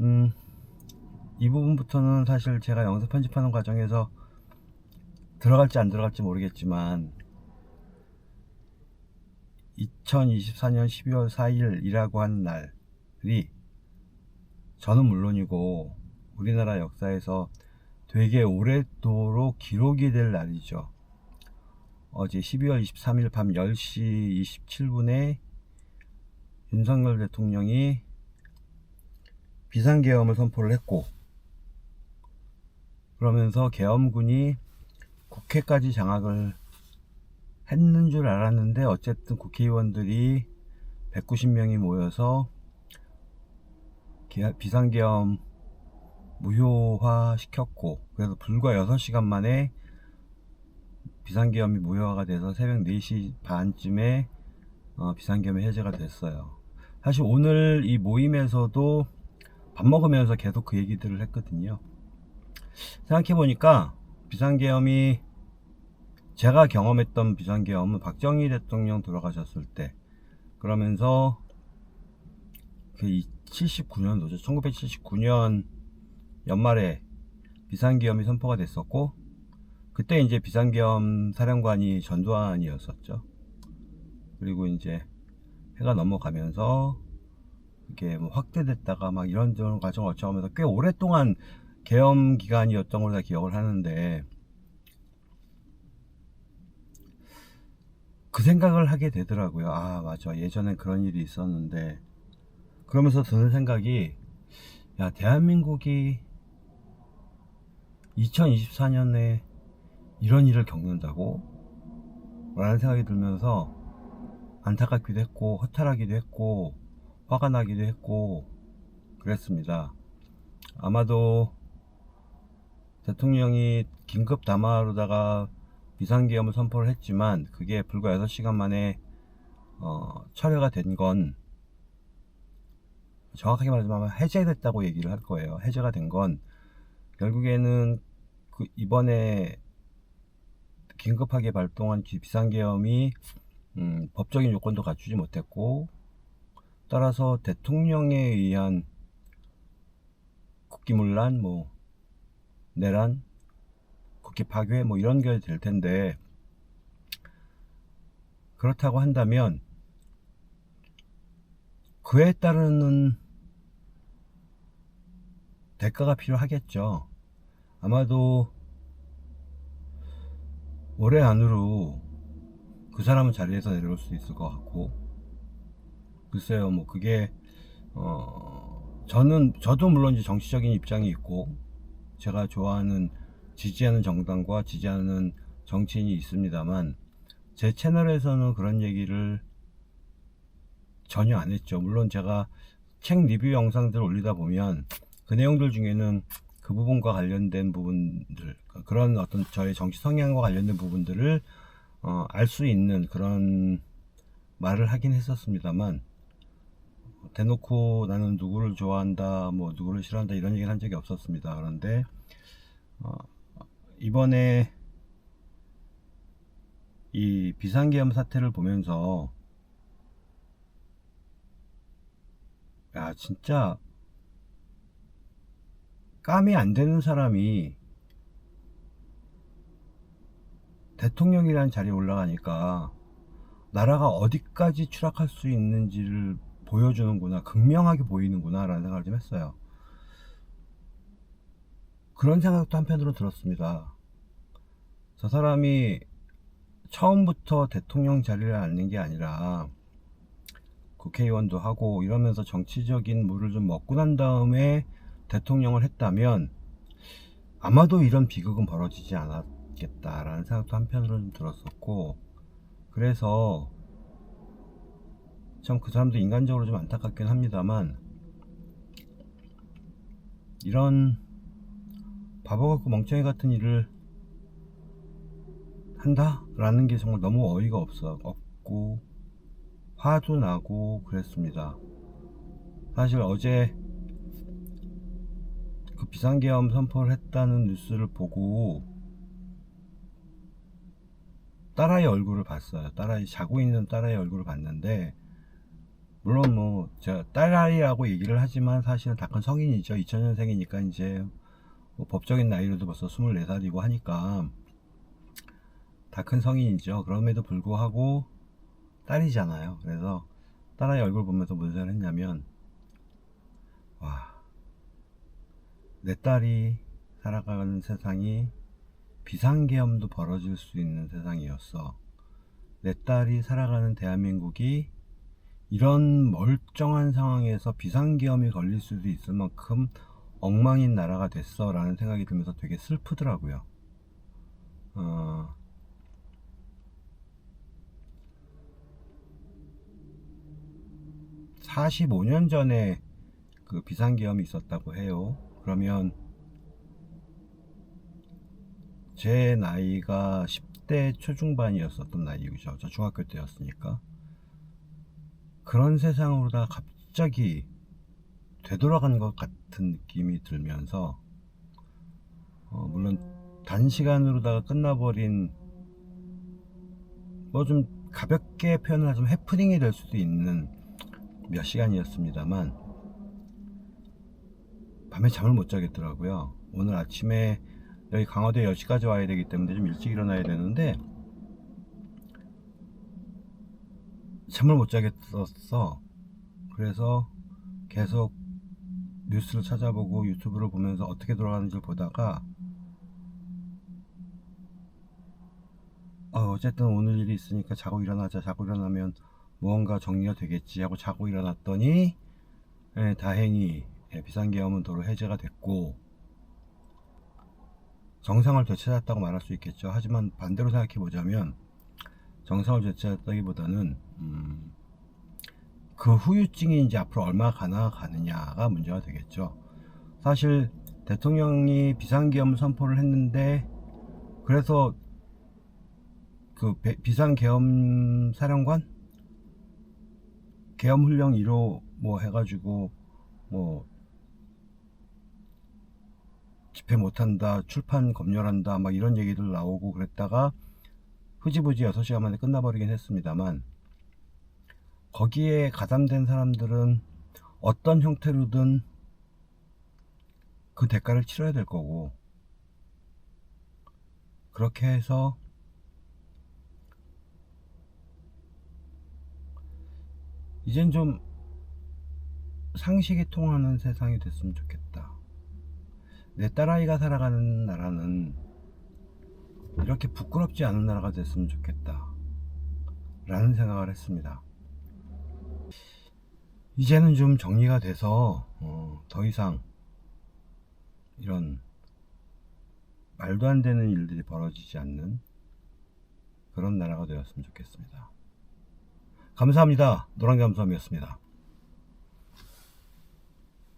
음, 이 부분부터는 사실 제가 영상 편집하는 과정에서 들어갈지 안 들어갈지 모르겠지만 2024년 12월 4일이라고 한 날이 저는 물론이고 우리나라 역사에서 되게 오랫도록 기록이 될 날이죠. 어제 12월 23일 밤 10시 27분에 윤석열 대통령이 비상계엄을 선포를 했고 그러면서 계엄군이 국회까지 장악을 했는 줄 알았는데 어쨌든 국회의원들이 190명이 모여서 개- 비상계엄 무효화 시켰고 그래서 불과 6시간 만에 비상계엄이 무효화가 돼서 새벽 4시 반쯤에 어, 비상계엄이 해제가 됐어요. 사실 오늘 이 모임에서도 밥 먹으면서 계속 그 얘기들을 했거든요. 생각해보니까 비상계엄이 제가 경험했던 비상계엄은 박정희 대통령 돌아가셨을 때 그러면서 그 79년도죠. 1979년 연말에 비상계엄이 선포가 됐었고 그때 이제 비상계엄 사령관이 전두환이었었죠. 그리고 이제 해가 넘어가면서 이게 뭐 확대됐다가 막 이런저런 과정을 거쳐가면서 꽤 오랫동안 계엄 기간이었던 걸로 다 기억을 하는데 그 생각을 하게 되더라고요. 아, 맞아. 예전엔 그런 일이 있었는데. 그러면서 드는 생각이, 야, 대한민국이 2024년에 이런 일을 겪는다고? 라는 생각이 들면서 안타깝기도 했고, 허탈하기도 했고, 화가 나기도 했고, 그랬습니다. 아마도 대통령이 긴급 담화로다가 비상계엄을 선포를 했지만 그게 불과 6시간 만에 어, 철회가 된 건 정확하게 말하자면 해제됐다고 얘기를 할 거예요. 해제가 된 건 결국에는 그 이번에 긴급하게 발동한 기- 비상계엄이 음, 법적인 요건도 갖추지 못했고 따라서 대통령에 의한 국기문란, 뭐 내란, 국기 파괴 뭐 이런 게 될 텐데 그렇다고 한다면 그에 따르는 대가가 필요하겠죠. 아마도 올해 안으로 그 사람은 자리에서 내려올 수 있을 것 같고 글쎄요 뭐 그게 어 저는 저도 물론 이제 정치적인 입장이 있고 제가 좋아하는 지지하는 정당과 지지하는 정치인이 있습니다만 제 채널에서는 그런 얘기를 전혀 안 했죠. 물론 제가 책 리뷰 영상들 올리다 보면 그 내용들 중에는 그 부분과 관련된 부분들 그런 어떤 저의 정치 성향과 관련된 부분들을 어, 알 수 있는 그런 말을 하긴 했었습니다만 대놓고 나는 누구를 좋아한다 뭐 누구를 싫어한다 이런 얘기를 한 적이 없었습니다. 그런데 어, 이번에 이 비상계엄 사태를 보면서 야 진짜 감이 안 되는 사람이 대통령이라는 자리에 올라가니까 나라가 어디까지 추락할 수 있는지를 보여주는구나 극명하게 보이는구나 라는 생각을 좀 했어요. 그런 생각도 한편으로 들었습니다. 저 사람이 처음부터 대통령 자리를 앉는 게 아니라 국회의원도 하고 이러면서 정치적인 물을 좀 먹고 난 다음에 대통령을 했다면 아마도 이런 비극은 벌어지지 않았겠다라는 생각도 한편으로 좀 들었었고 그래서 참 그 사람도 인간적으로 좀 안타깝긴 합니다만 이런 바보 같고 멍청이 같은 일을 한다라는 게 정말 너무 어이가 없어 없고 화도 나고 그랬습니다. 사실 어제 그 비상계엄 선포를 했다는 뉴스를 보고 딸아이 얼굴을 봤어요. 딸아이 자고 있는 딸아이 얼굴을 봤는데 물론 뭐 제가 딸아이라고 얘기를 하지만 사실은 다 큰 성인이죠. 2000년생이니까 이제 뭐 법적인 나이로도 벌써 24살이고 하니까 다 큰 성인이죠. 그럼에도 불구하고 딸이잖아요. 그래서 딸아이 얼굴 보면서 무슨 생각을 했냐면 와, 내 딸이 살아가는 세상이 비상계엄도 벌어질 수 있는 세상이었어. 내 딸이 살아가는 대한민국이 이런 멀쩡한 상황에서 비상계엄이 걸릴 수도 있을 만큼 엉망인 나라가 됐어 라는 생각이 들면서 되게 슬프더라고요. 어, (45년) 전에 그 비상계엄이 있었다고 해요. 그러면 제 나이가 10대 초중반이었었던 나이죠. 저 중학교 때였으니까 그런 세상으로다 갑자기 되돌아간 것 같은 느낌이 들면서 어, 물론 단시간으로다가 끝나버린 뭐 좀 가볍게 표현을 하자면 해프닝이 될 수도 있는 몇 시간이었습니다만 밤에 잠을 못 자겠더라고요. 오늘 아침에 여기 강화도 10시까지 와야 되기 때문에 좀 일찍 일어나야 되는데 잠을 못 자겠었어. 그래서 계속 뉴스를 찾아보고 유튜브를 보면서 어떻게 돌아가는지를 보다가 어, 어쨌든 오늘 일이 있으니까 자고 일어나자. 자고 일어나면 무언가 정리가 되겠지 하고 자고 일어났더니 예, 다행히 예, 비상계엄은 도로 해제가 됐고 정상을 되찾았다고 말할 수 있겠죠. 하지만 반대로 생각해 보자면 정상을 되찾았다기보다는 음, 그 후유증이 이제 앞으로 얼마나 가나 가느냐가 문제가 되겠죠. 사실 대통령이 비상계엄 선포를 했는데 그래서 그 배- 비상계엄 사령관 계엄 훈령 1호 뭐 해가지고 뭐 집회 못한다 출판 검열한다 막 이런 얘기들 나오고 그랬다가 흐지부지 6시간 만에 끝나버리긴 했습니다만 거기에 가담된 사람들은 어떤 형태로든 그 대가를 치러야 될 거고 그렇게 해서 이젠 좀 상식이 통하는 세상이 됐으면 좋겠다. 내 딸아이가 살아가는 나라는 이렇게 부끄럽지 않은 나라가 됐으면 좋겠다. 라는 생각을 했습니다. 이제는 좀 정리가 돼서 어, 더 이상 이런 말도 안 되는 일들이 벌어지지 않는 그런 나라가 되었으면 좋겠습니다. 감사합니다. 노랑잠수함이었습니다.